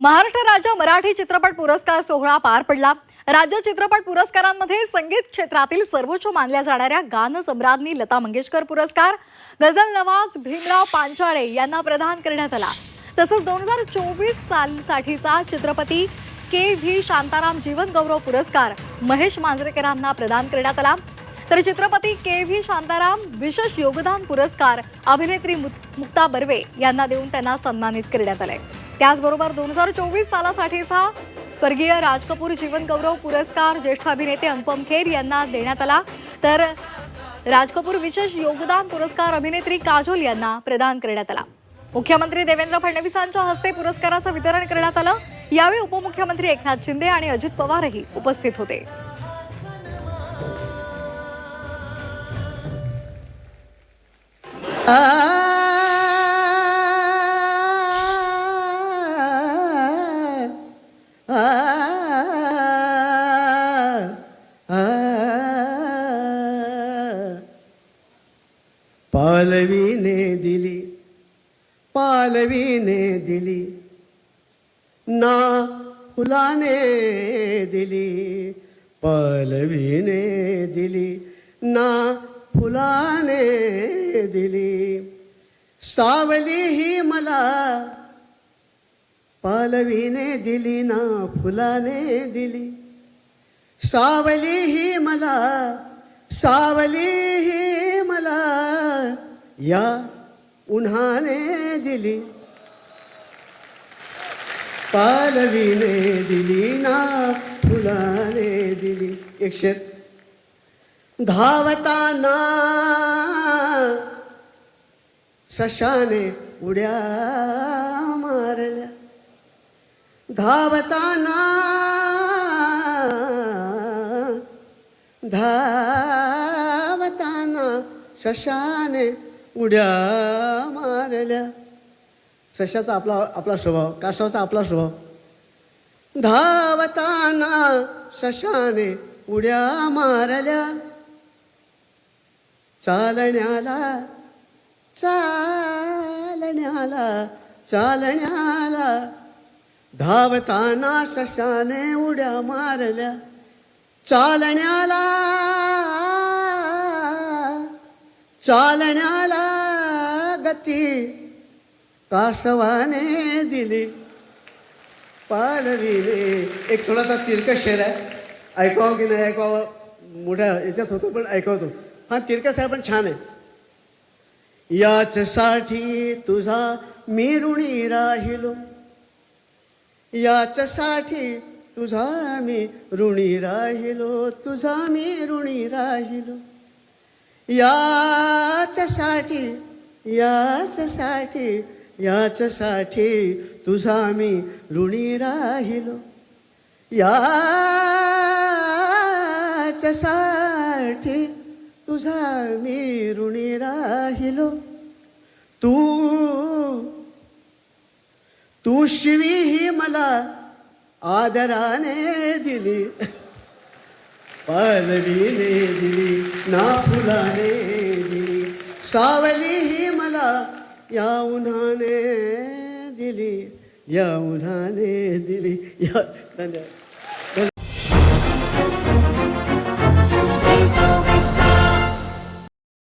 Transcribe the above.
महाराष्ट्र राज्य मराठी चित्रपट पुरस्कार सोहळा पार पडला. राज्य चित्रपट पुरस्कारांमध्ये संगीत क्षेत्रातील सर्वोच्च मानल्या जाणाऱ्या गानसम्राज्ञी लता मंगेशकर पुरस्कार गझल नवाज भीमराव पांचाळे यांना प्रदान करण्यात आला. तसंच दोन हजार चोवीस सालसाठीचा चित्रपती के व्ही शांताराम जीवन गौरव पुरस्कार महेश मांजरेकरांना प्रदान करण्यात आला. तर चित्रपती के व्ही शांताराम विशेष योगदान पुरस्कार अभिनेत्री मुक्ता बर्वे यांना देऊन त्यांना सन्मानित करण्यात आले त्याचबरोबर दोन हजार चोवीस सालासाठीचा स्वर्गीय राज कपूर जीवन गौरव पुरस्कार ज्येष्ठ अभिनेते अनुपम खेर यांना देण्यात आला. तर राज कपूर विशेष योगदान पुरस्कार अभिनेत्री काजोल यांना प्रदान करण्यात आला. मुख्यमंत्री देवेंद्र फडणवीसांच्या हस्ते पुरस्काराचं वितरण करण्यात आलं. यावेळी उपमुख्यमंत्री एकनाथ शिंदे आणि अजित पवारही उपस्थित होते. पालवीने दिली पालवीने दिली ना फुलाने दिली पालवीने दिली ना फुलाने दिली. सावली ही मला पालवीने दिली ना फुलाने दिली. सावली ही मला सावली ही या उन्हाने दिली. पालवीने दिली ना फुलाने दिली. एक शेर. धावताना सशाने उड्या मारल्या. धावताना धा शशाने उड्या मारल्या. सशाचा आपला आपला स्वभाव कासवाचा आपला स्वभाव. धावताना शशाने उड्या मारल्या. चालण्याला चालण्याला चालण्याला. धावताना सशाने उड्या मारल्या. चालण्याला चालण्याला गती कासवाने दिली. पालविले एक थोडासा तिरकस शेर आहे. ऐकावं की नाही ऐकावं? मोठ्या याच्यात होतो पण ऐकवतो हा तिरकस आहे पण छान आहे. याचसाठी तुझा मी ऋणी राहिलो. याच्यासाठी तुझा मी ऋणी राहिलो. तुझा मी ऋणी राहिलो. याच्यासाठी याच्यासाठी याच्यासाठी तुझा मी ऋणी राहिलो. याच्यासाठी तुझा मी ऋणी राहिलो. तू तू शिवी ही मला आदराने दिली. पालवीने दिली ना फुलाने दिली सावली ही मला या उन्हाने दिली या उन्हाने दिली. या धन्यवाद.